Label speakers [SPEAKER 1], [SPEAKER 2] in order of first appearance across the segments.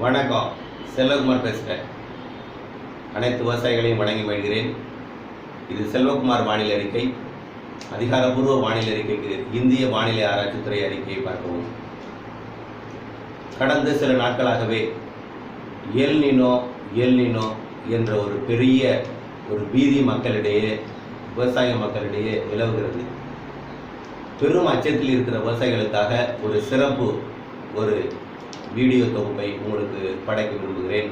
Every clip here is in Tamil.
[SPEAKER 1] வணக்கம். செல்வகுமார் பேசுகிறேன் அனைத்து விவசாயிகளையும் வணங்கி வருகிறேன் இது செல்வகுமார் வானிலை அறிக்கை. அதிகாரப்பூர்வ வானிலை அறிக்கைக்கு இந்திய வானிலை ஆராய்ச்சித்துறை அறிக்கையை பார்க்கவும். கடந்த சில நாட்களாகவே எல் நினோ எல் நினோ என்ற ஒரு பெரிய ஒரு பீதி மக்களிடையே விவசாய மக்களிடையே நிலவுகிறது. பெரும் அச்சத்தில் இருக்கிற விவசாயிகளுக்காக ஒரு சிறப்பு ஒரு வீடியோ தொகுப்பை உங்களுக்கு படைக்க விரும்புகிறேன்.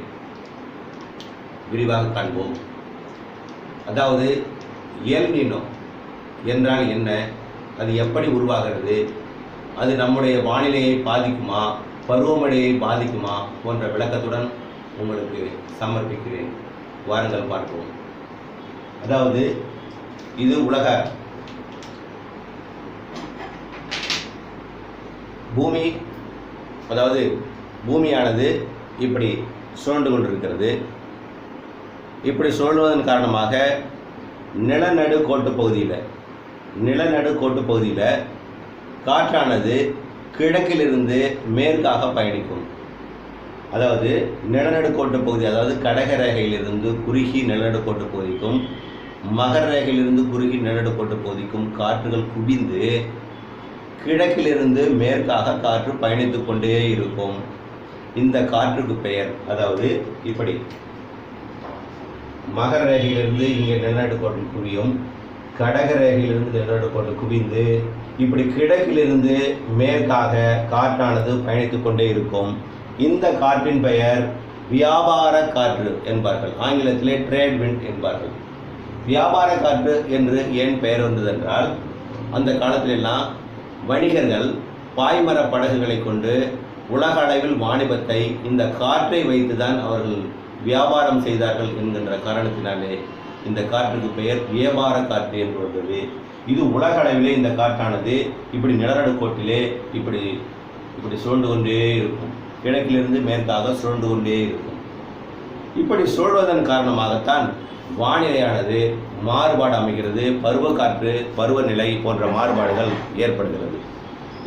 [SPEAKER 1] விரிவாக காண்போம். அதாவது எல்நினோ என்றால் என்ன? அது எப்படி உருவாகிறது? அது நம்முடைய வானிலையை பாதிக்குமா? பருவமழையை பாதிக்குமா? போன்ற விளக்கத்துடன் உங்களுக்கு சமர்ப்பிக்கிறேன். வாருங்கள் பார்ப்போம். அதாவது இது உலக பூமி அதாவது பூமியானது இப்படி சுழண்டு கொண்டிருக்கிறது. இப்படி சுழல்வதன் காரணமாக நிலநடுக்கோட்டு பகுதியில் நிலநடுக்கோட்டு பகுதியில் காற்றானது கிழக்கிலிருந்து மேற்காக பயணிக்கும். அதாவது நிலநடுக்கோட்டு பகுதி அதாவது கடக ரேகையிலிருந்து குறுகி நிலநடுக்கோட்டு பகுதிக்கும் மகர ரேகையிலிருந்து குறுகி நிலநடுக்கோட்டு பகுதிக்கும் காற்றுகள் குவிந்து கிழக்கிலிருந்து மேற்காக காற்று பயணித்து கொண்டே இருக்கும். இந்த காற்றுக்கு பெயர் அதாவது இப்படி. மகர ரேகையிலிருந்து இங்கே நிலநடு கொண்டு குவியும். கடக ரேகையிலிருந்து நிலநடு கொண்டு குவிந்து இப்படி கிழக்கிலிருந்து மேற்காக காற்றானது பயணித்து கொண்டே இருக்கும். இந்த காற்றின் பெயர் வியாபார காற்று என்பார்கள். ஆங்கிலத்திலே ட்ரேட் விண்ட் என்பார்கள். வியாபார காற்று என்று ஏன் பெயர் வந்ததென்றால் அந்த காலத்திலெல்லாம் வணிகர்கள் பாய்மர படகுகளை கொண்டு உலக அளவில் வாணிபத்தை இந்த காற்றை வைத்துதான் அவர்கள் வியாபாரம் செய்தார்கள் என்கின்ற காரணத்தினாலே இந்த காற்றுக்கு பெயர் வியாபார காற்று என்று வந்தது. இது உலக அளவிலே இந்த காற்றானது இப்படி நிலநடுக்கோட்டிலே இப்படி இப்படி சுழண்டு கொண்டே இருக்கும். கிழக்கிலிருந்து மேற்காக சுழண்டு கொண்டே இருக்கும். இப்படி சுழல்வதன் காரணமாகத்தான் வானிலையானது மாறுபாடு அமைகிறது பருவக்காற்று பருவநிலை போன்ற மாறுபாடுகள் ஏற்படுகிறது.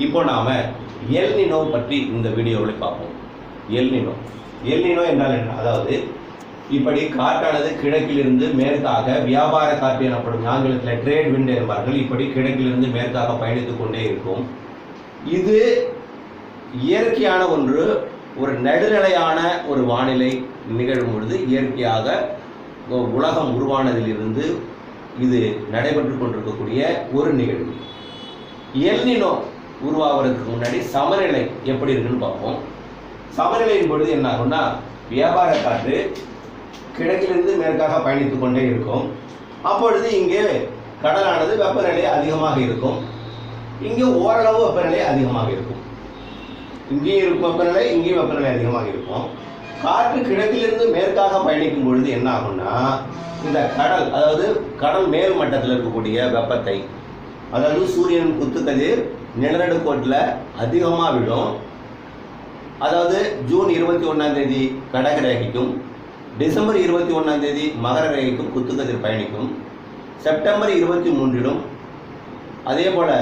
[SPEAKER 1] இப்போ நாம் எல்னினோ பற்றி இந்த வீடியோவில் பார்ப்போம். எல்னினோ எல்னினோ என்றால் என்ன? அதாவது இப்படி காற்றானது கிழக்கிலிருந்து மேற்காக வியாபார காற்று எனப்படும் ஆங்கிலத்தில் ட்ரேட் விண்ட் என்பார்கள் இப்படி கிழக்கிலிருந்து மேற்காக பயணித்துக் கொண்டே இருக்கும். இது இயற்கையான ஒன்று ஒரு நடுநிலையான ஒரு வானிலை நிகழும் பொழுது இயற்கையாக உலகம் உருவானதிலிருந்து இது நடைபெற்று கொண்டிருக்கக்கூடிய ஒரு நிகழ்வு. எல்னினோ உருவாகிறதுக்கு முன்னாடி சமநிலை எப்படி இருக்குன்னு பார்ப்போம். சமநிலையின் பொழுது என்ன ஆகும்னா வியாபார காற்று கிழக்கிலிருந்து மேற்காக பயணித்துக் கொண்டே இருக்கும். அப்பொழுது இங்கே கடலானது வெப்பநிலை அதிகமாக இருக்கும். இங்கே ஓரளவு வெப்பநிலை அதிகமாக இருக்கும். இங்கேயும் இருக்கும் வெப்பநிலை இங்கேயும் வெப்பநிலை அதிகமாக இருக்கும். காற்று கிழக்கிலிருந்து மேற்காக பயணிக்கும் பொழுது என்ன ஆகும்னா இந்த கடல் அதாவது கடல் மேல் மட்டத்தில் இருக்கக்கூடிய வெப்பத்தை அதாவது சூரியன் குத்துக்கதிர் நிலநடுக்கோட்டில் அதிகமாக விடும் அதாவது ஜூன் இருபத்தி ஒன்றாம் தேதி கடக ரேகைக்கும் டிசம்பர் இருபத்தி ஒன்றாம் தேதி மகர ரேகைக்கும் குத்துக்கதிர் பயணிக்கும் செப்டம்பர் இருபத்தி மூன்றிலும் அதே போல்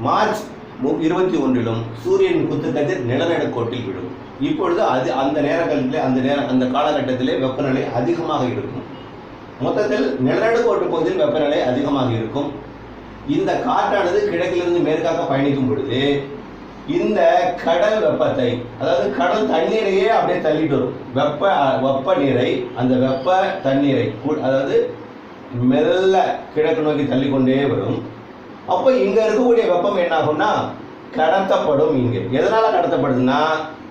[SPEAKER 1] மார்ச் இருபத்தி ஒன்றிலும் சூரியன் குத்துக்கதிர் நிலநடுக்கோட்டில் விடும் இப்பொழுது அது அந்த நேரங்களிலே அந்த நேர அந்த காலகட்டத்திலே வெப்பநிலை அதிகமாக இருக்கும். மொத்தத்தில் நிலநடுக்கோட்டு பகுதியில் வெப்பநிலை அதிகமாக இருக்கும். இந்த காற்றானது கிழக்கிலிருந்து மேற்காக பயணிக்கும் பொழுது இந்த கடல் வெப்பத்தை அதாவது கடல் தண்ணீரையே அப்படியே தள்ளிட்டு வரும். வெப்ப வெப்ப நீரை அந்த வெப்ப தண்ணீரை அதாவது மெல்ல கிழக்கு நோக்கி தள்ளிக்கொண்டே வரும். அப்போ இங்கே இருக்கக்கூடிய வெப்பம் என்ன ஆகும்னா கடத்தப்படும் இங்கே. எதனால் கடத்தப்படுதுன்னா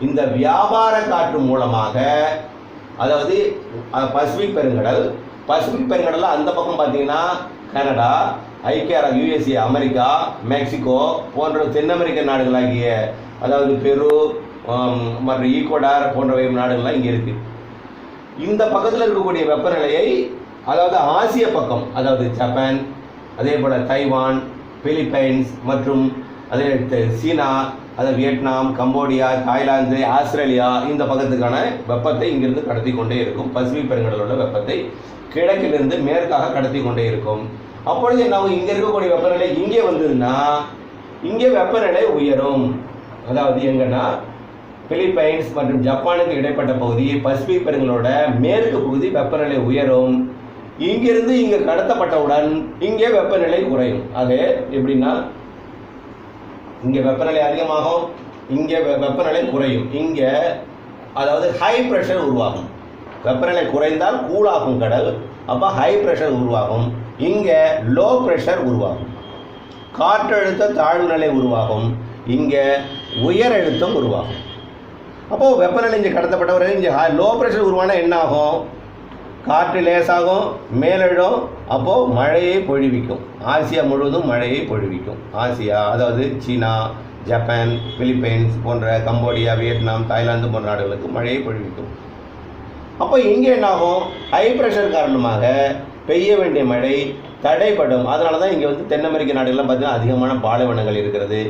[SPEAKER 1] இந்த வியாபார காற்று மூலமாக அதாவது பசிபிக் பெருங்கடல் பசிபிக் பெருங்கடலில் அந்த பக்கம் பார்த்தீங்கன்னா கனடா ஐக்கிய அரபு யுஎஸ்ஏ அமெரிக்கா மெக்சிகோ போன்ற தென் அமெரிக்க நாடுகளாகிய அதாவது பெரு மற்றும் ஈக்குவடார் போன்றவை நாடுகள்லாம் இங்கே இருக்குது இந்த பக்கத்தில் இருக்கக்கூடிய வெப்பநிலையை அதாவது ஆசிய பக்கம் அதாவது ஜப்பான் அதே போல் தைவான் பிலிப்பைன்ஸ் மற்றும் அதே சீனா அது வியட்நாம் கம்போடியா தாய்லாந்து ஆஸ்திரேலியா இந்த பக்கத்துக்கான வெப்பத்தை இங்கிருந்து கடத்தி கொண்டே இருக்கும். பசிபிக் பெருங்கடலோட வெப்பத்தை கிழக்கிலிருந்து மேற்காக கடத்தி கொண்டே இருக்கும். அப்பொழுது என்ன இங்கே இருக்கக்கூடிய வெப்பநிலை இங்கே வந்ததுன்னா இங்கே வெப்பநிலை உயரும். அதாவது எங்கன்னா பிலிப்பைன்ஸ் மற்றும் ஜப்பானுக்கு இடைப்பட்ட பகுதி பசிபிக் பெருங்கலோட மேற்கு பகுதி வெப்பநிலை உயரும். இங்கிருந்து இங்கே கடத்தப்பட்டவுடன் இங்கே வெப்பநிலை குறையும். அது எப்படின்னா இங்கே வெப்பநிலை அதிகமாகும் இங்கே வெ- வெப்பநிலை குறையும். இங்கே அதாவது ஹை ப்ரெஷர் உருவாகும். வெப்பநிலை குறைந்தால் கூலாகும் கடல் அப்போ ஹை ப்ரெஷர் உருவாகும். இங்கே லோ ப்ரெஷர் உருவாகும். காற்றழுத்த தாழ்வு நிலை உருவாகும். இங்கே உயர் அழுத்தம் உருவாகும். அப்போது வெப்பநிலை இங்கே கடத்தப்பட்டவரை இங்கே லோ ப்ரெஷர் உருவானால் என்ன ஆகும் காற்று லேசாகும் மேலிடும் அப்போது மழையை பொழிவிக்கும். ஆசியா முழுவதும் மழையை பொழிவிக்கும். ஆசியா அதாவது சீனா ஜப்பான் பிலிப்பைன்ஸ் போன்ற கம்போடியா வியட்நாம் தாய்லாந்து போன்ற நாடுகளுக்கு மழையை பொழிவிக்கும். அப்போ இங்கே என்னாகும்? ஹை ப்ரெஷர் காரணமாக பெய்ய வேண்டிய மழை தடைப்படும் அதனால தான் இங்கே வந்து தென் அமெரிக்க நாடுகள்லாம் பார்த்திங்கன்னா அதிகமான பாலைவனங்கள் இருக்கிறது.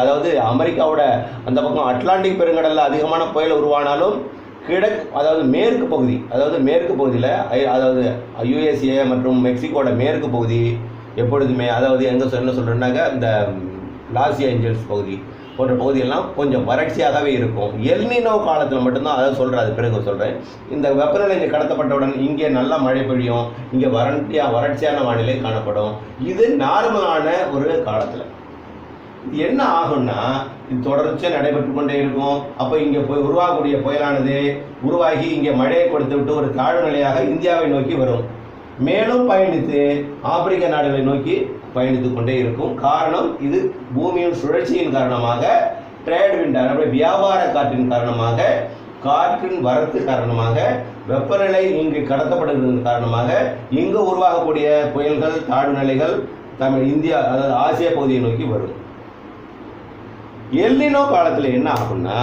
[SPEAKER 1] அதாவது அமெரிக்காவோட அந்த பக்கம் அட்லாண்டிக் பெருங்கடலில் அதிகமான புயல் உருவானாலும் கிழக்கு அதாவது மேற்கு பகுதி அதாவது மேற்கு பகுதியில் அதாவது யுஎஸ்ஏ மற்றும் மெக்சிகோட மேற்கு பகுதி எப்பொழுதுமே அதாவது எங்கே என்ன சொல்கிறேன்னாக்க இந்த லாஸ் ஏஞ்சல்ஸ் பகுதி போன்ற பகுதியெல்லாம் கொஞ்சம் வறட்சியாகவே இருக்கும். எல்னினோ காலத்தில் மட்டும்தான் அதை சொல்கிறேன் அது பிறகு சொல்கிறேன் இந்த வெப்பநிலை இங்கே கடத்தப்பட்டவுடன் இங்கே நல்லா மழை பெய்யும். இங்கே வறட்சியாக வறட்சியான வானிலை காணப்படும். இது நார்மலான ஒரு காலத்தில். இது என்ன ஆகும்னா இது தொடர்ச்சியாக நடைபெற்று கொண்டே இருக்கும். அப்போ இங்கே போய் உருவாகக்கூடிய புயலானது உருவாகி இங்கே மழையை கொடுத்து விட்டு ஒரு தாழ்வு நிலையாக இந்தியாவை நோக்கி வரும். மேலும் பயணித்து ஆப்பிரிக்க நாடுகளை நோக்கி பயணித்து கொண்டே இருக்கும். காரணம் இது பூமியின் சுழற்சியின் காரணமாக ட்ரேட் விண்ட் அதாவது வியாபார காற்றின் காரணமாக காற்றின் வரத்து காரணமாக வெப்பநிலை இங்கு கடத்தப்படுகிறது காரணமாக இங்கு உருவாகக்கூடிய புயல்கள் தாழ்வு நிலைகள் தமிழ் இந்தியா அதாவது ஆசிய பகுதியை நோக்கி வரும். எல்லினோ காலத்தில் என்ன ஆகும்னா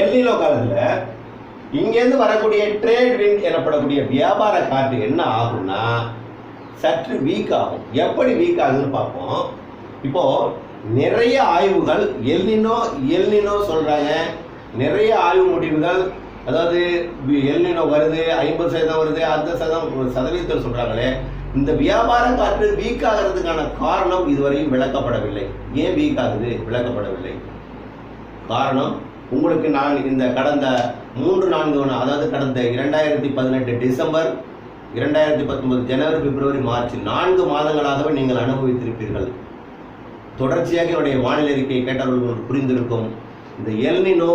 [SPEAKER 1] எல்லினோ காலத்தில் இங்கேருந்து வரக்கூடிய ட்ரேட் விண்ட் எனப்படக்கூடிய வியாபார காற்று என்ன ஆகும்னா சற்று வீக் ஆகும். எப்படி வீக் ஆகுதுன்னு பார்ப்போம். இப்போது நிறைய ஆய்வுகள் எல்னினோ எல்னினோ சொல்கிறாங்க நிறைய ஆய்வு முடிவுகள் அதாவது வி- எல்னினோ வருது ஐம்பது சதவீதம் வருது அந்த சதவீதம் சதவீதத்தில் சொல்கிறாங்களே இந்த வியாபார காற்று வீக் ஆகிறதுக்கான காரணம் இதுவரையும் விளக்கப்படவில்லை. ஏன் வீக் ஆகுது? விளக்கப்படவில்லை. காரணம் உங்களுக்கு நான் இந்த கடந்த மூன்று நான்கு ஒன்று அதாவது கடந்த இரண்டாயிரத்தி பதினெட்டு டிசம்பர் இரண்டாயிரத்தி பத்தொன்பது ஜனவரி பிப்ரவரி மார்ச் நான்கு மாதங்களாகவே நீங்கள் அனுபவித்திருப்பீர்கள். தொடர்ச்சியாக என்னுடைய வானிலை அறிக்கையை கேட்டவர்கள் புரிந்திருக்கும். இந்த எல்னினோ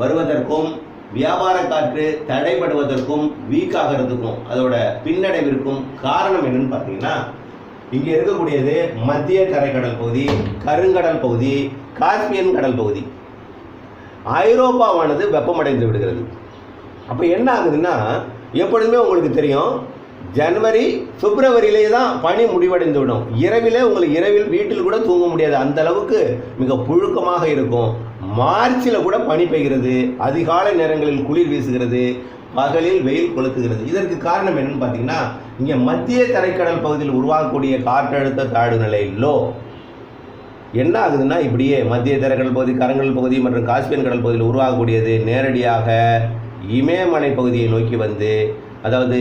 [SPEAKER 1] வருவதற்கும் வியாபார காற்று தடைபடுவதற்கும் வீக் ஆகிறதுக்கும் அதோட பின்னடைவிற்கும் காரணம் என்னன்னு பார்த்தீங்கன்னா இங்கே இருக்கக்கூடியது மத்திய தரைக்கடல் பகுதி கருங்கடல் பகுதி காஸ்பியன் கடல் பகுதி. ஐரோப்பாவானது வெப்பமடைந்து விடுகிறது. அப்போ என்ன ஆகுதுன்னா எப்பொழுதுமே உங்களுக்கு தெரியும் ஜனவரி பிப்ரவரியிலே தான் பனி முடிவடைந்து விடும் இரவில் உங்களுக்கு இரவில் வீட்டில் கூட தூங்க முடியாது. அந்த அளவுக்கு மிக புழுக்கமாக இருக்கும். மார்ச்சில் கூட பனி பெய்கிறது. அதிகாலை நேரங்களில் குளிர் வீசுகிறது. பகலில் வெயில் கொளுத்துகிறது. இதற்கு காரணம் என்னன்னு பார்த்தீங்கன்னா இங்கே மத்திய தரைக்கடல் பகுதியில் உருவாகக்கூடிய காற்றழுத்த தாழ்வு நிலை லோ. என்ன ஆகுதுன்னா இப்படியே மத்திய தரைக்கடல் பகுதி கரங்கடல் பகுதி மற்றும் காஸ்பியன் கடல் பகுதியில் உருவாகக்கூடியது நேரடியாக இமயமலை பகுதியை நோக்கி வந்து அதாவது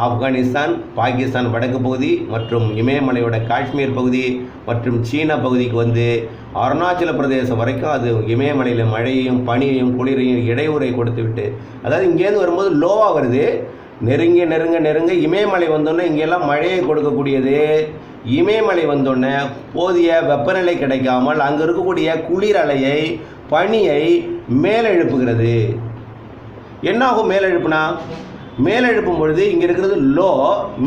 [SPEAKER 1] ஆப்கானிஸ்தான் பாகிஸ்தான் வடக்கு பகுதி மற்றும் இமயமலையோட காஷ்மீர் பகுதி மற்றும் சீன பகுதிக்கு வந்து அருணாச்சல பிரதேசம் வரைக்கும் அது இமயமலையில் மழையையும் பனியையும் குளிரையும் இடையூறை கொடுத்து விட்டு அதாவது இங்கேருந்து வரும்போது லோவாக வருது. நெருங்க நெருங்க நெருங்க இமயமலை வந்தோடனே இங்கெல்லாம் மழையை கொடுக்கக்கூடியது. இமயமலை வந்தோடனே போதிய வெப்பநிலை கிடைக்காமல் அங்கே இருக்கக்கூடிய குளிர் அலையை பனியை மேலெழுப்புகிறது. என்னாகும் மேலெழுப்புனா? மேலெழுப்பும் பொழுது இங்கே இருக்கிறது லோ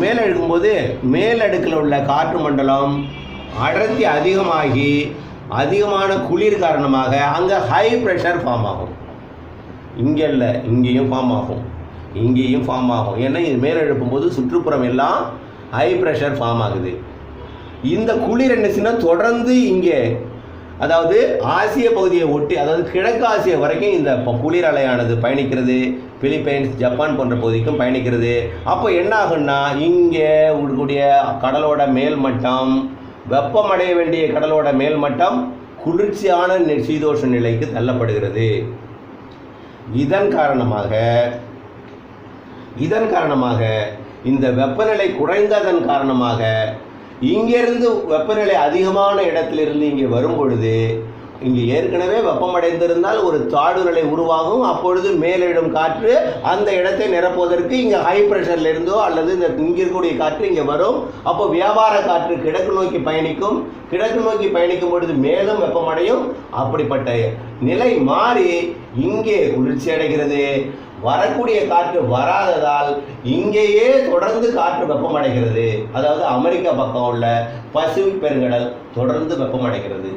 [SPEAKER 1] மேலெழுப்பும் போது மேலடுக்கில் உள்ள காற்று மண்டலம் அடர்த்தி அதிகமாகி அதிகமான குளிர் காரணமாக அங்கே ஹை ப்ரெஷர் ஃபார்ம் ஆகும். இங்கே இல்லை இங்கேயும் ஃபார்ம் ஆகும். இங்கேயும் ஃபார்ம் ஆகும். ஏன்னா இது மேலெழுப்பும் போது சுற்றுப்புறம் எல்லாம் ஹை ப்ரெஷர் ஃபார்ம் ஆகுது. இந்த குளிர் என்னச்சுன்னா தொடர்ந்து இங்கே அதாவது ஆசிய பகுதியை ஒட்டி அதாவது கிழக்கு ஆசியா வரைக்கும் இந்த குளிர் அலையானது பயணிக்கிறது. பிலிப்பைன்ஸ் ஜப்பான் போன்ற பகுதிக்கும் பயணிக்கிறது. அப்போ என்ன ஆகுன்னா இங்கே உங்களுடைய கடலோட மேல் மட்டம் வெப்பமடைய வேண்டிய கடலோட மேல் மட்டம் குளிர்ச்சியான சீதோஷ நிலைக்கு தள்ளப்படுகிறது. இதன் காரணமாக இதன் காரணமாக இந்த வெப்பநிலை குறைந்ததன் காரணமாக இங்கிருந்து வெப்பநிலை அதிகமான இடத்திலிருந்து இங்கே வரும் பொழுது இங்கே ஏற்கனவே வெப்பமடைந்திருந்தால் ஒரு தாழ்வு நிலை உருவாகும். அப்பொழுது மேலிடும் காற்று அந்த இடத்தை நிரப்புவதற்கு இங்கே ஹை ப்ரெஷர்ல இருந்தோ அல்லது இந்த இங்கே இருக்கக்கூடிய காற்று இங்கே வரும். அப்போ வியாபார காற்று கிழக்கு நோக்கி பயணிக்கும். கிழக்கு நோக்கி பயணிக்கும் பொழுது மேலும் வெப்பமடையும். அப்படிப்பட்ட நிலை மாறி இங்கே குளிர்ச்சி அடைகிறது. வரக்கூடிய காற்று வராததால் இங்கேயே தொடர்ந்து காற்று வெப்பமடைகிறது. அதாவது அமெரிக்கா பக்கம் உள்ள பசிபிக் பெருங்கடல் தொடர்ந்து வெப்பமடைகிறது.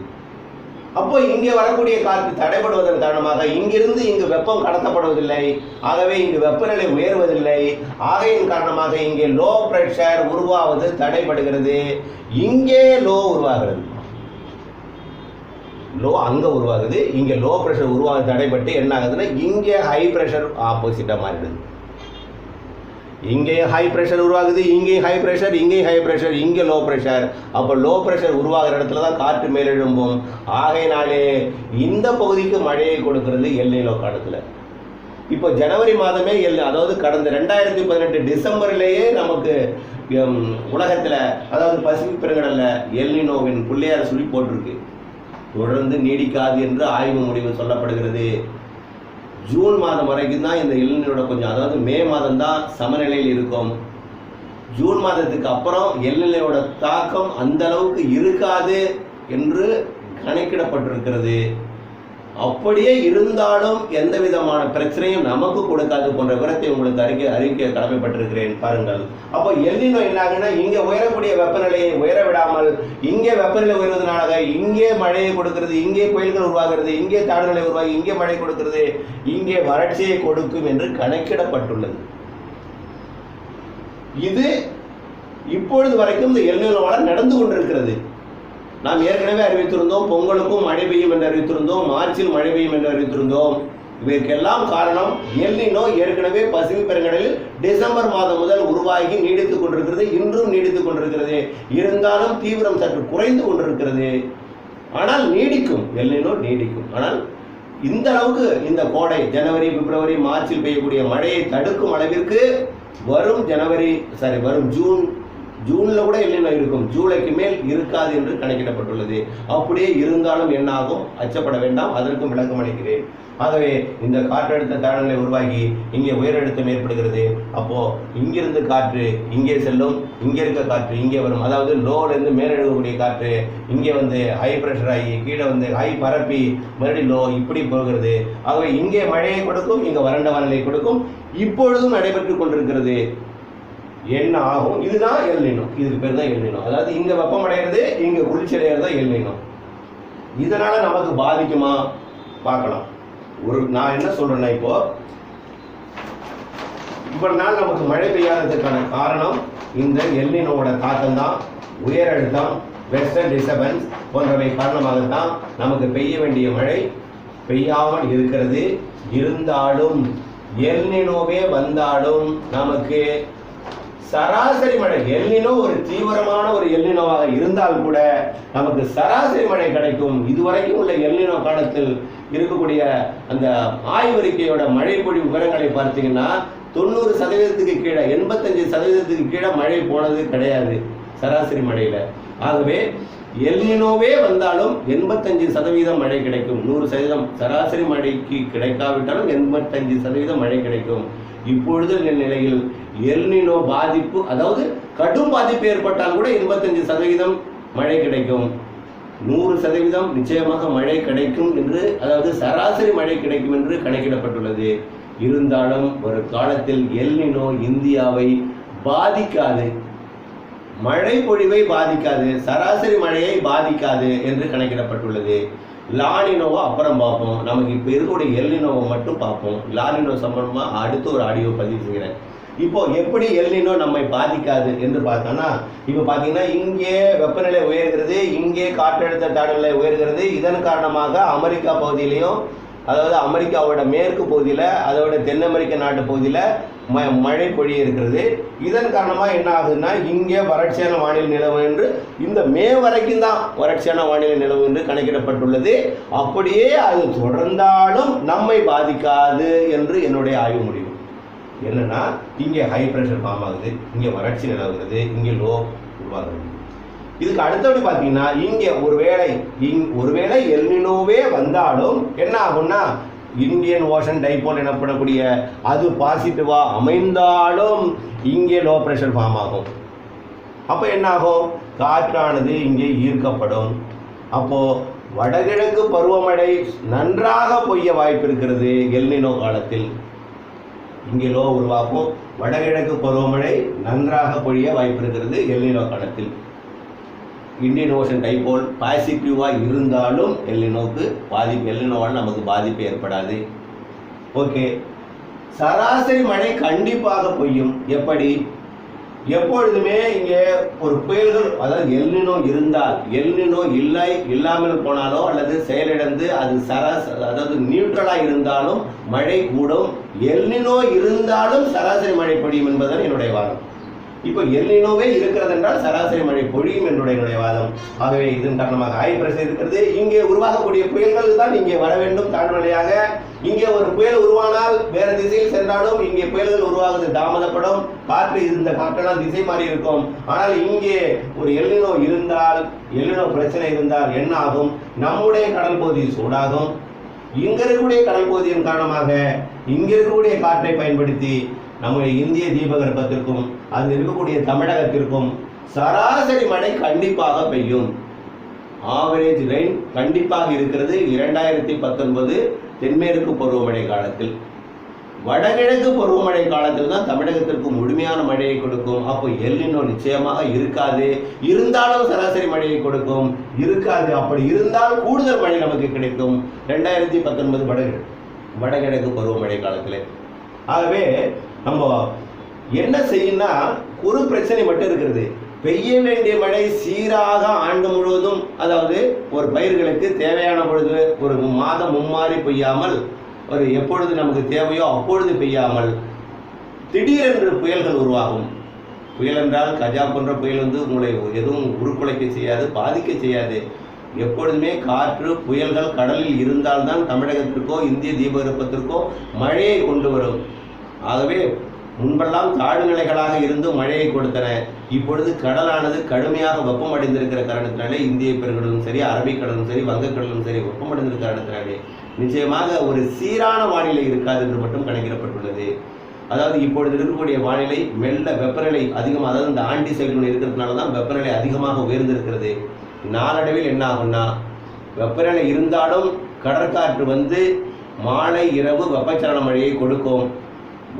[SPEAKER 1] அப்போ இங்கே வரக்கூடிய காற்று தடைபடுவதன் காரணமாக இங்கிருந்து இங்கு வெப்பம் கடத்தப்படுவதில்லை. ஆகவே இங்கு வெப்பநிலை உயர்வதில்லை. ஆகையின் காரணமாக இங்கே லோ பிரஷர் உருவாவது தடைபடுகிறது. இங்கே லோ உருவாகிறது. லோ அங்கே உருவாகுது. இங்கே லோ ப்ரெஷர் உருவாக தடைபட்டு என்ன ஆகுதுன்னா இங்கே ஹை ப்ரெஷர் ஆப்போசிட்டாக மாறிடுது. இங்கேயும் ஹை ப்ரெஷர் உருவாகுது இங்கேயும் ஹை ப்ரெஷர் இங்கேயும் ஹை ப்ரெஷர் இங்கே லோ ப்ரெஷர் அப்போ லோ ப்ரெஷர் உருவாகிற இடத்துல தான் காற்று மேலெழும்பும். ஆகையினாலே இந்த பகுதிக்கு மழையை கொடுக்கிறது எல்லையிலோ காலத்தில் இப்போ ஜனவரி மாதமே எல் அதாவது கடந்த ரெண்டாயிரத்தி பதினெட்டு டிசம்பர்லேயே நமக்கு உலகத்தில் அதாவது பசிபிக் பெருங்கடலில் எல்லினோவின் பிள்ளையார் சொல்லி போட்டிருக்கு. தொடர்ந்து நீடிக்காது என்று ஆய்வு முடிவு சொல்லப்படுகிறது. ஜூன் மாதம் வரைக்கும் தான் இந்த இளநீரோட கொஞ்சம் அதாவது மே மாதம் தான் சமநிலையில் இருக்கும். ஜூன் மாதத்துக்கு அப்புறம் எல்நிலையோட தாக்கம் அந்த அளவுக்கு இருக்காது என்று கணக்கிடப்பட்டிருக்கிறது. அப்படியே இருந்தாலும் எந்த விதமான பிரச்சனையும் நமக்கு கொடுக்காது போன்ற விவரத்தை உங்களுக்கு அறிக்கை அறிக்கை கடமைப்பட்டிருக்கிறேன் பாருங்கள். அப்போ எல்லினோ என்ன ஆகுன்னா இங்கே உயரக்கூடிய வெப்பநிலையை உயர விடாமல் இங்கே வெப்பநிலை உயர்வதனால இங்கே மழையை கொடுக்கிறது இங்கே புயல்கள் உருவாகிறது இங்கே தாழ்நிலை உருவாகி இங்கே மழை கொடுக்கிறது இங்கே வறட்சியை கொடுக்கும் என்று கணக்கிடப்பட்டுள்ளது. இது இப்பொழுது வரைக்கும் இந்த எல்நிலோவால நடந்து கொண்டிருக்கிறது. நாம் ஏற்கனவே அறிவித்திருந்தோம் பொங்கலுக்கும் மழை பெய்யும் என்று அறிவித்திருந்தோம் மார்ச்சில் மழை பெய்யும் என்று அறிவித்திருந்தோம். இதற்கெல்லாம் காரணம் எல்லினோ ஏற்கனவே பசிபிக் பெருங்கடலில் டிசம்பர் மாதம் முதல் உருவாகி நீடித்துக் கொண்டிருக்கிறது இன்றும் நீடித்துக் கொண்டிருக்கிறது. இருந்தாலும் தீவிரம் சற்று குறைந்து கொண்டிருக்கிறது. ஆனால் நீடிக்கும் எல்லினோ நீடிக்கும். ஆனால் இந்த அளவுக்கு இந்த கோடை ஜனவரி பிப்ரவரி மார்ச்சில் பெய்யக்கூடிய மழையை தடுக்கும் அளவிற்கு வரும் ஜனவரி சாரி வரும் ஜூன் ஜூனில் கூட எல்லினோ இருக்கும் ஜூலைக்கு மேல் இருக்காது என்று கணக்கிடப்பட்டுள்ளது. அப்படியே இருந்தாலும் என்னாகும்? அச்சப்பட வேண்டாம். அதற்கும் விளக்கம் அளிக்கிறேன். ஆகவே இந்த காற்றழுத்த தாழ்நிலை உருவாகி இங்கே உயரழுத்தம் ஏற்படுகிறது. அப்போ இங்கிருந்து காற்று இங்கே செல்லும் இங்கே இருக்க காற்று இங்கே வரும். அதாவது லோலேருந்து மேலெழுகக்கூடிய காற்று இங்கே வந்து ஹை ப்ரெஷர் ஆகி கீழே வந்து ஹை பரப்பி மறுபடியும் லோ இப்படி போகிறது. ஆகவே இங்கே மழையை கொடுக்கும் இங்கே வறண்ட வானிலை கொடுக்கும். இப்பொழுதும் நடைபெற்று கொண்டிருக்கிறது. என்ன ஆகும். இதுதான் எல்லினம் இதுக்கு பேர் தான் எல்லினம் அதாவது இங்க வெப்பம் அடைகிறது இங்க குளிர்ச்சி தான் எல்லினம் இதனால நமக்கு பாதிக்குமா? பார்க்கலாம். ஒரு நான் என்ன சொல்றேன்னா இப்போ இவ்வளவு நாள் நமக்கு மழை பெய்யாததுக்கான காரணம் இந்த எல்லினோட தாக்கம் தான் உயர் அழுத்தம் வெஸ்டர்ன் டிஸ்டர்பன்ஸ் போன்றவை காரணமாக தான் நமக்கு பெய்ய வேண்டிய மழை பெய்யாமல் இருக்கிறது. இருந்தாலும் எல்னினோவே வந்தாலும் நமக்கு சராசரி மழை எல்லினோ ஒரு தீவிரமான ஒரு எல்லினோவாக இருந்தால் கூட நமக்கு சராசரி மழை கிடைக்கும். இதுவரைக்கும் உள்ள எல்லினோ காலத்தில் இருக்கக்கூடிய அந்த ஆய்வறிக்கையோட மழை பொழி விவரங்களை பார்த்தீங்கன்னா தொண்ணூறு சதவீதத்துக்கு கீழே எண்பத்தஞ்சு சதவீதத்துக்கு கீழே மழை போனது கிடையாது சராசரி மழையில. ஆகவே எல்லினோவே வந்தாலும் எண்பத்தஞ்சு சதவீதம் மழை கிடைக்கும். நூறு சதவீதம் சராசரி மழைக்கு கிடைக்காவிட்டாலும் எண்பத்தஞ்சு சதவீதம் மழை கிடைக்கும். இப்பொழுது நிலையில் எல்னினோ பாதிப்பு அதாவது கடும் பாதிப்பு ஏற்பட்டால் கூட இருபத்தஞ்சு சதவீதம் மழை கிடைக்கும். நூறு சதவீதம் நிச்சயமாக மழை கிடைக்கும் என்று அதாவது சராசரி மழை கிடைக்கும் என்று கணக்கிடப்பட்டுள்ளது. இருந்தாலும் ஒரு காலத்தில் எல்னினோ இந்தியாவை பாதிக்காது. மழை பொழிவை பாதிக்காது சராசரி மழையை பாதிக்காது என்று கணக்கிடப்பட்டுள்ளது. லானினோவை அப்புறம் பார்ப்போம். நமக்கு இப்போ இருக்கக்கூடிய எல்லினோவை மட்டும் பார்ப்போம். லானினோ சம்பந்தமாக அடுத்து ஒரு ஆடியோ பதிவு செய்கிறேன். இப்போ எப்படி எல்லினோ நம்மை பாதிக்காது என்று பார்த்தோம்னா இப்போ பார்த்தீங்கன்னா இங்கே வெப்பநிலை உயர்கிறது இங்கே காற்றழுத்த தாழ்நிலை உயர்கிறது. இதன் காரணமாக அமெரிக்கா பகுதியிலையும் அதாவது அமெரிக்காவோட மேற்கு பகுதியில் அதோட தென் அமெரிக்க நாட்டு பகுதியில் ம மழை பொழிய இருக்கிறது இதன் காரணமாக என்ன ஆகுதுன்னா இங்கே வறட்சியான வானிலை நிலவு என்று இந்த மே வரைக்கும் தான் வறட்சியான வானிலை நிலவு என்று கணக்கிடப்பட்டுள்ளது. அப்படியே அது தொடர்ந்தாலும் நம்மை பாதிக்காது என்று என்னுடைய ஆய்வு முடிவு. என்னன்னா இங்கே ஹை ப்ரெஷர் ஃபார்ம் ஆகுது இங்கே வறட்சி நிலவுகிறது இங்கே லோ உருவாகுது இதுக்கு அடுத்தபடி பார்த்தீங்கன்னா இங்கே ஒருவேளை இங் ஒருவேளை எல்னினோவே வந்தாலும் என்ன ஆகும்னா இந்தியன் ஓஷன் டைபோல் எனப்படக்கூடிய அது பாசிட்டிவாக அமைந்தாலும் இங்கே லோ ப்ரெஷர் ஃபார்ம் ஆகும். அப்போ என்னாகும் காற்றானது இங்கே ஈர்க்கப்படும். அப்போது வடகிழக்கு பருவமழை நன்றாக பொய்ய வாய்ப்பு இருக்கிறது எல்னினோ காலத்தில். இங்கிலோ உருவாகும். வடகிழக்கு பருவமழை நன்றாக பொழிய வாய்ப்பு இருக்கிறது எல்லினோ காலத்தில் இந்தியன் ஓஷன் டைபோல் பாசிட்டிவாக இருந்தாலும் எல்லினோக்கு பாதிப்பு எல்லினோவால் நமக்கு பாதிப்பு ஏற்படாது. ஓகே. சராசரி மழை கண்டிப்பாக பொய்யும். எப்படி? எப்பொழுதுமே இங்கே ஒரு புயல்கள் அதாவது எல்லினோ இருந்தால் எல்லினோ இல்லை இல்லாமல் போனாலோ அல்லது செயலிழந்து அது சராச அதாவது நியூட்ரலாக இருந்தாலும் மழை கூடும். எல்லினோ இருந்தாலும் சராசரி மழை பொழியும் என்பதுதான் என்னுடைய வாதம். இப்போ எல்லினோவே இருக்கிறது என்றால் சராசரி மழை பொழியும் என்னுடைய என்னுடைய வாதம். ஆகவே இதன் காரணமாக ஹை பிரஷர் இருக்கிறது. இங்கே உருவாகக்கூடிய புயல்கள் தான் இங்கே வர வேண்டும். தாழ்நிலையாக இங்கே ஒரு புயல் உருவானால் வேற திசையில் சென்றாலும் இங்கே புயல்கள் உருவாகுது. தாமதப்படும். காற்று இருந்த காற்றெல்லாம் திசை மாறி இருக்கும். ஆனால் இங்கே ஒரு எல்லினோ இருந்தால் எல்லினோ பிரச்சனை இருந்தால் என்ன ஆகும்? நம்முடைய கடல் பகுதி சூடாகும். இங்க இருக்கக்கூடிய கடல் பகுதியின் காரணமாக இங்க இருக்கக்கூடிய காற்றை பயன்படுத்தி நம்முடைய இந்திய தீபகற்பத்திற்கும் அங்கு இருக்கக்கூடிய தமிழகத்திற்கும் சராசரி மழை கண்டிப்பாக பெய்யும். ஆவரேஜ் ரெயின் கண்டிப்பாக இருக்கிறது இரண்டாயிரத்தி பத்தொன்பது தென்மேற்கு பருவமழை காலத்தில். வடகிழக்கு பருவமழை காலத்தில் தான் தமிழகத்திற்கு முழுமையான மழையை கொடுக்கும். அப்போ எல்லினோ நிச்சயமாக இருக்காது. இருந்தாலும் சராசரி மழையை கொடுக்கும். இருக்காது. அப்படி இருந்தால் கூடுதல் மழை நமக்கு கிடைக்கும். ரெண்டாயிரத்தி பத்தொன்பது வடகிழக்கு வடகிழக்கு பருவமழை காலத்தில். ஆகவே நம்ம என்ன செய்யணும்னா ஒரு பிரச்சனை மட்டும் இருக்கிறது பெய்ய வேண்டிய மழை சீராக ஆண்டு முழுவதும் அதாவது ஒரு பயிர்களுக்கு தேவையான பொழுது ஒரு மாதம் மும்மாறி பெய்யாமல் ஒரு எப்பொழுது நமக்கு தேவையோ அப்பொழுது பெய்யாமல் திடீரென்று புயல்கள் உருவாகும். புயல் என்றால் கஜா போன்ற புயல் வந்து உங்களை எதுவும் உருக்குலைக்க செய்யாது பாதிக்க செய்யாது. எப்பொழுதுமே காற்று புயல்கள் கடலில் இருந்தால்தான் தமிழகத்திற்கோ இந்திய தீபகற்பத்திற்கோ மழையை கொண்டு வரும். ஆகவே முன்பெல்லாம் தாழ்நிலைகளாக இருந்து மழையை கொடுத்தன. இப்பொழுது கடலானது கடுமையாக வெப்பமடைந்திருக்கிற காரணத்தினாலே இந்திய பெருங்கடலும் சரி அரபிக்கடலும் சரி வங்கக்கடலும் சரி வெப்பமடைந்திருக்கிற காரணத்தினாலே நிச்சயமாக ஒரு சீரான வானிலை இருக்காது என்று மட்டும் கணக்கிடப்பட்டுள்ளது. அதாவது இப்பொழுது இருக்கக்கூடிய வானிலை மெல்ல வெப்பநிலை அதிகமாக அதாவது இந்த ஆண்டி சைக்ளோன் இருக்கிறதுனால தான் வெப்பநிலை அதிகமாக உயர்ந்திருக்கிறது. நாளடைவில் என்ன ஆகும்னா வெப்பநிலை இருந்தாலும் கடற்காற்று வந்து மாலை இரவு வெப்பச்சலன மழையை கொடுக்கும்.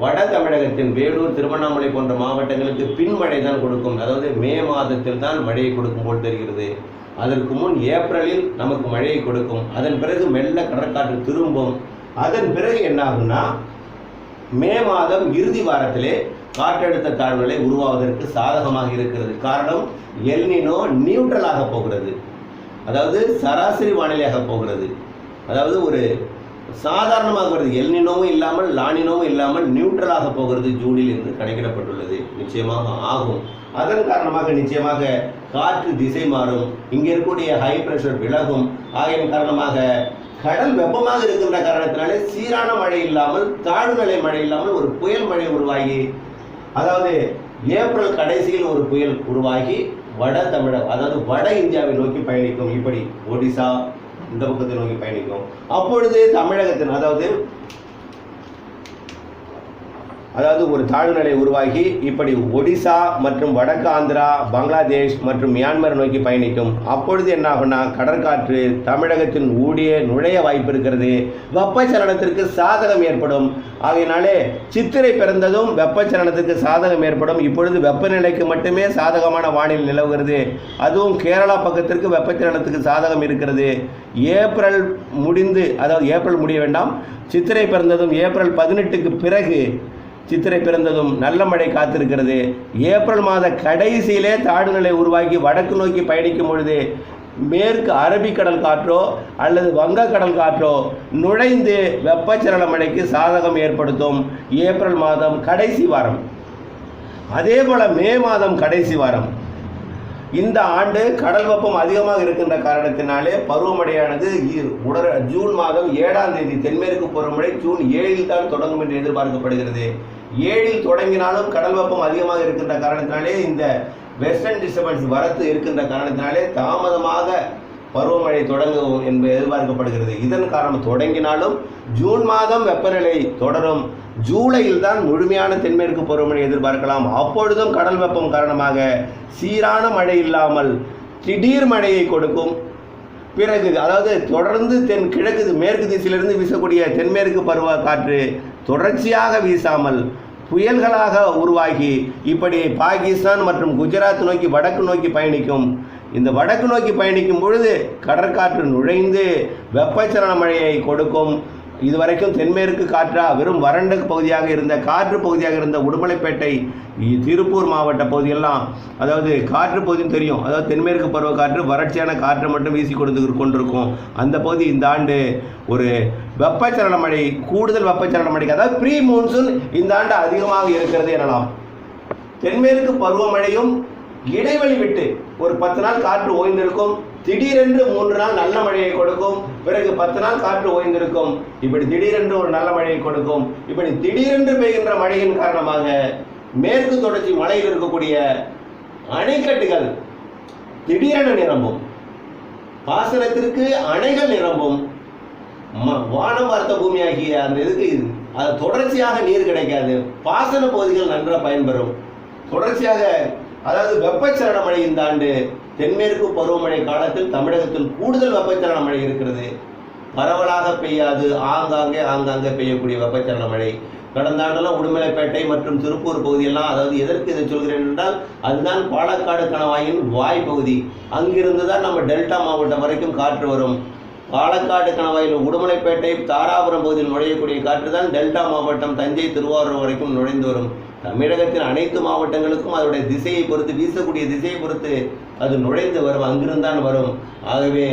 [SPEAKER 1] வட தமிழகத்தின் வேலூர் திருவண்ணாமலை போன்ற மாவட்டங்களுக்கு பின்மழை தான் கொடுக்கும். அதாவது மே மாதத்தில் தான் மழையை கொடுக்கும் போல் தெரிகிறது. அதற்கு முன் ஏப்ரலில் நமக்கு மழையை கொடுக்கும். அதன் பிறகு மெல்ல கடற்காற்று திரும்பும். அதன் பிறகு என்னாகும்னா மே மாதம் இறுதி வாரத்திலே காற்றழுத்த தாழ்வுகளை உருவாவதற்கு சாதகமாக இருக்கிறது. காரணம் எல்னினோ நியூட்ரலாக போகிறது. அதாவது சராசரி வானிலையாக போகிறது. அதாவது ஒரு சாதாரணமாக வருது எல்னினோவும் இல்லாமல் லானினோவும் இல்லாமல் நியூட்ரலாக போகிறது ஜூனில் என்று கணக்கிடப்பட்டுள்ளது. நிச்சயமாக ஆகும். அதன் காரணமாக நிச்சயமாக காற்று திசை மாறும். இங்கே இருக்கக்கூடிய ஹை பிரஷர் விலகும். ஆகியன் காரணமாக கடல் வெப்பமாக இருக்கின்ற காரணத்தினாலே சீரான மழை இல்லாமல் தாழ்நிலை மழை இல்லாமல் ஒரு புயல் மழை உருவாகி அதாவது ஏப்ரல் கடைசியில் ஒரு புயல் உருவாகி வட தமிழகம் அதாவது வட இந்தியாவை நோக்கி பயணிக்கும் இப்படி ஒடிசா இந்த பக்கத்தை நோக்கி பயணிக்கும். அப்பொழுது தமிழகத்தின் அதாவது அதாவது ஒரு தாழ்நிலை உருவாகி இப்படி ஒடிசா மற்றும் வடக்கு ஆந்திரா பங்களாதேஷ் மற்றும் மியான்மர் நோக்கி பயணிக்கும். அப்பொழுது என்ன ஆகும்னா கடற்காற்று தமிழகத்தின் ஊடிய நுழைய வாய்ப்பு இருக்கிறது. வெப்பச்சலனத்திற்கு சாதகம் ஏற்படும். ஆகையினாலே சித்திரை பிறந்ததும் வெப்பச்சலனத்துக்கு சாதகம் ஏற்படும். இப்பொழுது வெப்பநிலைக்கு மட்டுமே சாதகமான வானிலை நிலவுகிறது. அதுவும் கேரளா பக்கத்திற்கு வெப்பச்சலனத்துக்கு சாதகம் இருக்கிறது. ஏப்ரல் முடிந்து அதாவது ஏப்ரல் முடிய வேண்டாம். சித்திரை பிறந்ததும் ஏப்ரல் பதினெட்டுக்கு பிறகு சித்திரை பிறந்ததும் நல்ல மழை காத்திருக்கிறது. ஏப்ரல் மாத கடைசியிலே தாழ்நிலை உருவாக்கி வடக்கு நோக்கி பயணிக்கும் பொழுது மேற்கு அரபிக்கடல் காற்றோ அல்லது வங்கக்கடல் காற்றோ நுழைந்து வெப்பச்சலன மழைக்கு சாதகம் ஏற்படுத்தும் ஏப்ரல் மாதம் கடைசி வாரம். அதே போல் மே மாதம் கடைசி வாரம். இந்த ஆண்டு கடல் வெப்பம் அதிகமாக இருக்கின்ற காரணத்தினாலே பருவமழையானது உடற ஜூன் மாதம் ஏழாம் தேதி தென்மேற்கு பருவமழை ஜூன் ஏழில் தான் தொடங்கும் என்று எதிர்பார்க்கப்படுகிறது. ஏழில் தொடங்கினாலும் கடல் வெப்பம் அதிகமாக இருக்கின்ற காரணத்தினாலே இந்த வெஸ்டர்ன் டிஸ்டர்பன்ஸ் வரத்து இருக்கின்ற காரணத்தினாலே தாமதமாக பருவமழை தொடங்கும் என்பது எதிர்பார்க்கப்படுகிறது. இதன் காரணம் தொடங்கினாலும் ஜூன் மாதம் வெப்பநிலை தொடரும். ஜூலையில் தான் முழுமையான தென்மேற்கு பருவமழை எதிர்பார்க்கலாம். அப்பொழுதும் கடல் வெப்பம் காரணமாக சீரான மழை இல்லாமல் திடீர் மழையை கொடுக்கும். பிறகு அதாவது தொடர்ந்து தென் கிழக்கு மேற்கு திசையிலிருந்து வீசக்கூடிய தென்மேற்கு பருவ காற்று தொடர்ச்சியாக வீசாமல் புயல்களாக உருவாகி இப்படி பாகிஸ்தான் மற்றும் குஜராத் நோக்கி வடக்கு நோக்கி பயணிக்கும் இந்த வடக்கு நோக்கி பயணிக்கும் பொழுது கடற்காற்று நுழைந்து வெப்பச்சலன மழையை கொடுக்கும். இதுவரைக்கும் தென்மேற்கு காற்றா வெறும் வறண்ட பகுதியாக இருந்த காற்று பகுதியாக இருந்த உடுமலைப்பேட்டை திருப்பூர் மாவட்ட பகுதியெல்லாம் அதாவது காற்று பகுதியும் தெரியும். அதாவது தென்மேற்கு பருவ காற்று வறட்சியான காற்றை மட்டும் வீசி கொடுத்து கொண்டிருக்கும். அந்த பகுதி இந்த ஆண்டு ஒரு வெப்பச்சலன மழை கூடுதல் வெப்பச்சலன மழைக்கு அதாவது ப்ரீ மூன்சூன் இந்த ஆண்டு அதிகமாக இருக்கிறது எனலாம். தென்மேற்கு பருவமழையும் இடைவெளி விட்டு ஒரு பத்து நாள் காற்று ஓய்ந்திருக்கும். திடீரென்று மூன்று நாள் நல்ல மழையை கொடுக்கும். பிறகு பத்து நாள் காற்று ஓய்ந்திருக்கும். இப்படி திடீரென்று ஒரு நல்ல மழையை கொடுக்கும். இப்படி திடீரென்று பெய்கின்ற மழையின் காரணமாக மேற்கு தொடர்ச்சி மலையில் இருக்கக்கூடிய அணைக்கட்டுகள் திடீரென நிரம்பும். பாசனத்திற்கு அணைகள் நிரம்பும். ம- வானம் வார்த்த பூமியாகிய அந்த இதுக்கு இது அது தொடர்ச்சியாக நீர் கிடைக்காது. பாசன பகுதிகள் நன்றாக பயன்பெறும். தொடர்ச்சியாக அதாவது வெப்பச்சலன மழை இந்த ஆண்டு தென்மேற்கு பருவமழை காலத்தில் தமிழகத்தில் கூடுதல் வெப்பச்சலன மழை இருக்கிறது. பரவலாக பெய்யாது. ஆங்காங்கே ஆங்காங்கே பெய்யக்கூடிய வெப்பச்சலன மழை. கடந்த ஆண்டெல்லாம் உடுமலைப்பேட்டை மற்றும் திருப்பூர் பகுதியெல்லாம் அதாவது எதற்கு இதை சொல்கிறேன் என்றால் அதுதான் பாலக்காடு கணவாயின் வாய் பகுதி. அங்கிருந்து தான் நம்ம டெல்டா மாவட்டம் வரைக்கும் காற்று வரும். பாலக்காடு கணவாயில் உடுமலைப்பேட்டை தாராபுரம் பகுதியில் நுழையக்கூடிய காற்று தான் டெல்டா மாவட்டம் தஞ்சை திருவாரூர் வரைக்கும் நுழைந்து வரும். தமிழகத்தின் அனைத்து மாவட்டங்களுக்கும் அதனுடைய திசையை பொறுத்து வீசக்கூடிய திசையை பொறுத்து அது நுழைந்து வரும் அங்கிருந்தான் வரும். ஆகவே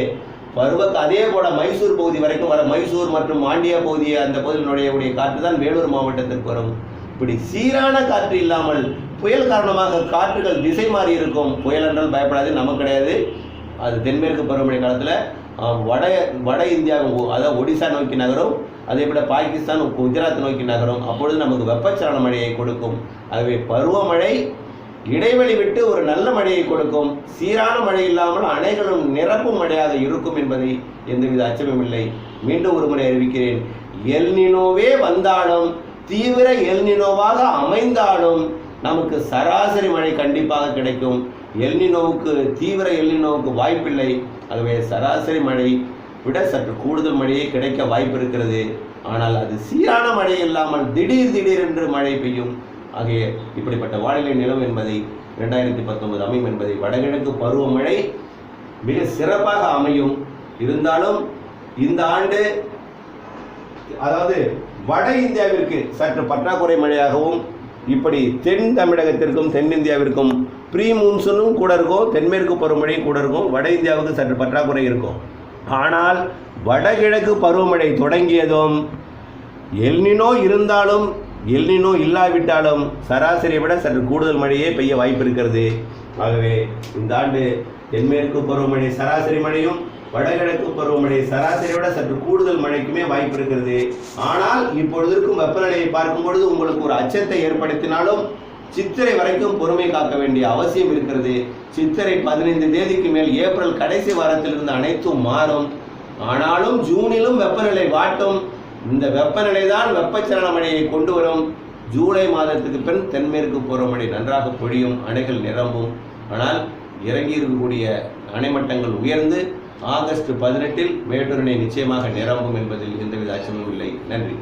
[SPEAKER 1] பருவ அதே போல மைசூர் பகுதி வரைக்கும் வர மைசூர் மற்றும் மாண்டியா பகுதி அந்த பகுதியில் நுழையக்கூடிய காற்று தான் வேலூர் மாவட்டத்திற்கு வரும். இப்படி சீரான காற்று இல்லாமல் புயல் காரணமாக காற்றுகள் திசை மாறி இருக்கும். புயல் என்றால் பயப்படாது நமக்கு கிடையாது. அது தென்மேற்கு பருவமழை காலத்தில் வட வட இந்தியாவை ஒ- அதாவது ஒடிசா நோக்கி நகரும் அதே போல பாகிஸ்தான் குஜராத் நோக்கி நகரும். அப்பொழுது நமக்கு வெப்பச்சலன மழையை கொடுக்கும். ஆகவே பருவமழை இடைவெளி விட்டு ஒரு நல்ல மழையை கொடுக்கும். சீரான மழை இல்லாமல் அணைகளும் நிரப்பும் மழையாக இருக்கும் என்பதை எந்தவித அச்சமும் இல்லை. மீண்டும் ஒரு முறை அறிவிக்கிறேன். எல்னினோவே வந்தாலும் தீவிர எல்னினோவாக அமைந்தாலும் நமக்கு சராசரி மழை கண்டிப்பாக கிடைக்கும். எல்னினோவுக்கு தீவிர எல்னினோவுக்கு வாய்ப்பில்லை. ஆகவே சராசரி மழை விட சற்று கூடுதல் மழையே கிடைக்க வாய்ப்பு இருக்கிறது. ஆனால் அது சீரான மழை இல்லாமல் திடீர் திடீரென்று மழை பெய்யும். ஆகிய இப்படிப்பட்ட வானிலை நிலவும் என்பதை இரண்டாயிரத்தி பத்தொன்பது அமையும் என்பதை வடகிழக்கு பருவமழை மிக சிறப்பாக அமையும். இருந்தாலும் இந்த ஆண்டு அதாவது வட இந்தியாவிற்கு சற்று பற்றாக்குறை மழையாகவும் இப்படி தென் தமிழகத்திற்கும் தென்னிந்தியாவிற்கும் ப்ரீ மூன்சூனும் கூட இருக்கும் தென்மேற்கு பருவமழையும் கூட இருக்கும் வட இந்தியாவுக்கு சற்று பற்றாக்குறை இருக்கும். ஆனால் வடகிழக்கு பருவமழை தொடங்கியதும் எல்னினோ இருந்தாலும் எல்னினோ இல்லாவிட்டாலும் சராசரியை விட சற்று கூடுதல் மழையே பெய்ய வாய்ப்பு இருக்கிறது ஆகவே இந்த ஆண்டு தென்மேற்கு பருவமழை சராசரி மழையும் வடகிழக்கு பருவமழை சராசரியை விட சற்று கூடுதல் மழைக்குமே வாய்ப்பு இருக்கிறது ஆனால் இப்பொழுது இருக்கும் வெப்பநிலையை பார்க்கும் பொழுது உங்களுக்கு ஒரு அச்சத்தை ஏற்படுத்தினாலும் சித்திரை வரைக்கும் பொறுமை காக்க வேண்டிய அவசியம் இருக்கிறது. சித்திரை பதினைந்து தேதிக்கு மேல் ஏப்ரல் கடைசி வாரத்திலிருந்து அனைத்தும் மாறும். ஆனாலும் ஜூனிலும் வெப்பநிலை வாட்டும். இந்த வெப்பநிலை தான் வெப்பச்சலன மழையை கொண்டு வரும். ஜூலை மாதத்துக்கு பின் தென்மேற்கு பருவமழை நன்றாக பொழியும் அணைகள் நிரம்பும். ஆனால் இறங்கி இருக்கக்கூடிய அணைமட்டங்கள் உயர்ந்து ஆகஸ்ட் பதினெட்டில் மேட்டூரணை நிச்சயமாக நிரம்பும் என்பதில் எந்தவித அச்சமும் இல்லை. நன்றி.